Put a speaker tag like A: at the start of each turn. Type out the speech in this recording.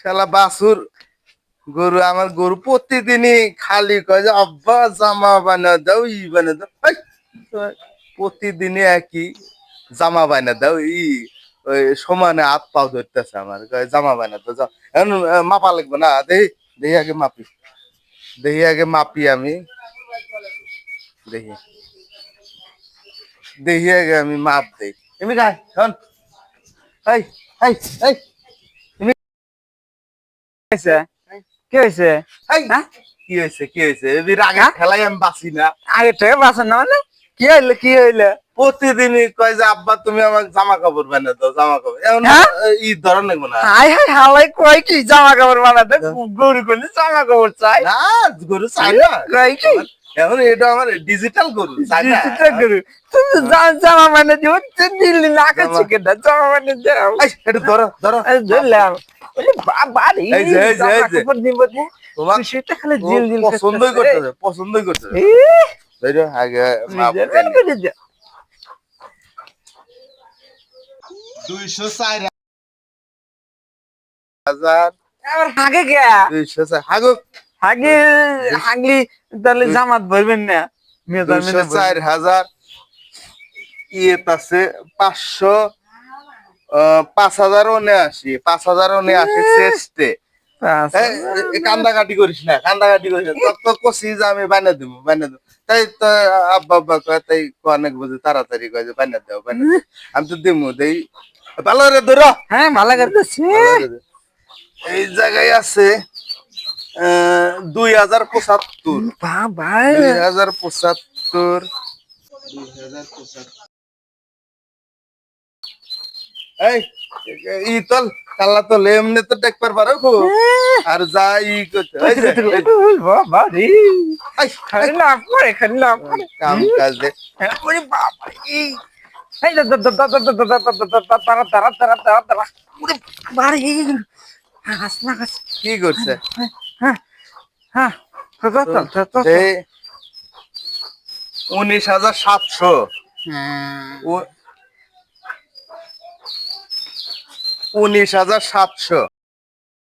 A: শালা বাসুর গরু, আমার গরু প্রতিদিনই খালি কয় যে, আব্বা, জামা বানা দাও, ই বানা দাও। প্রতিদিনই একই, জামা বানা দাও, ই, ওই সমানে হাত পাও ধরতেছে আমার জামা বানা যাও। এখন মাপা লাগবে না, দেহি দেহি আগে মাপি। দেহি আগে মাপি আমি। দেখি দেখি আগে আমি মাপ দেই। এমনি খাই শোন। এই।
B: হয়েছে? কি হয়েছে? হ্যাঁ?
A: কি হয়েছে কি হয়েছে? এবার
B: হ্যাঁ?
A: খেলাই আমি বাঁচি না।
B: আগে থেকে বাসন না মানে? কি হইল কি হইল?
A: প্রতিদিনই কয় যে আব্বা তুমি জামা কাপড় দাও জামা কাপড় এখন
B: হ্যাঁ?
A: ই ধরন না।
B: হাই হাই হালাই কই কি জামা কাপড় বানাতে গরু করলে জামা কাপড় চাই।
A: না গরু চাই না।
B: কই কি?
A: এখন এটা আমার ডিজিটাল গরু চাই না।
B: চিন্তা তুমি জামা মানে দিও দিল্লি না কাছে জামা মানে দাও।
A: এই, এটা ধরো ধরো।
B: ধরলাম।
A: এই যে, এই যে, এই যে।
B: কাপড় দিব দে
A: তোমার
B: সেটা খালি জিল জিল
A: পছন্দই করতেছে পছন্দই করতেছে।
B: ইহ,
A: ধরো আগে মাপ
B: নিজের
A: দেন।
B: করে দে।
A: দুইশো চার হাজার।
B: হাগে গে।
A: দুইশো চার হাগো
B: হাগে হাগলি তাহলে জামাত ভরবেন না। মেজার
A: দুইশো চার হাজার। ইয়েত আছে পাঁচশো পাঁচ হাজার উনআশি পাঁচ হাজার উনআশি চেষ্টে। কান্দাকাটি করিস না কান্দাকাটি করিস তো কষি যে আমি বানিয়ে দেবো বানিয়ে দেবো। তাই তো আব্বা আব্বা কয় তাই অনেক বুঝে তাড়াতাড়ি কয় যে বানিয়ে দেবো বানিয়ে আমি তো দিমু দেই। ভালো রে ধরো।
B: হ্যাঁ ভালো
A: করে দে। এই জায়গায় আছে দুই হাজার পঁচাত্তর। দুই হাজার পঁচাত্তর দুই হাজার পঁচাত্তর। এই ই তল কাল্লা তো এমনি তো দেখবার পারো আর যা ই করতে বাবারে
B: খালি না করে খালি না
A: কি করছে
B: হ্যাঁ হ্যাঁ
A: উনিশ হাজার সাতশো উনিশ হাজার সাতশো।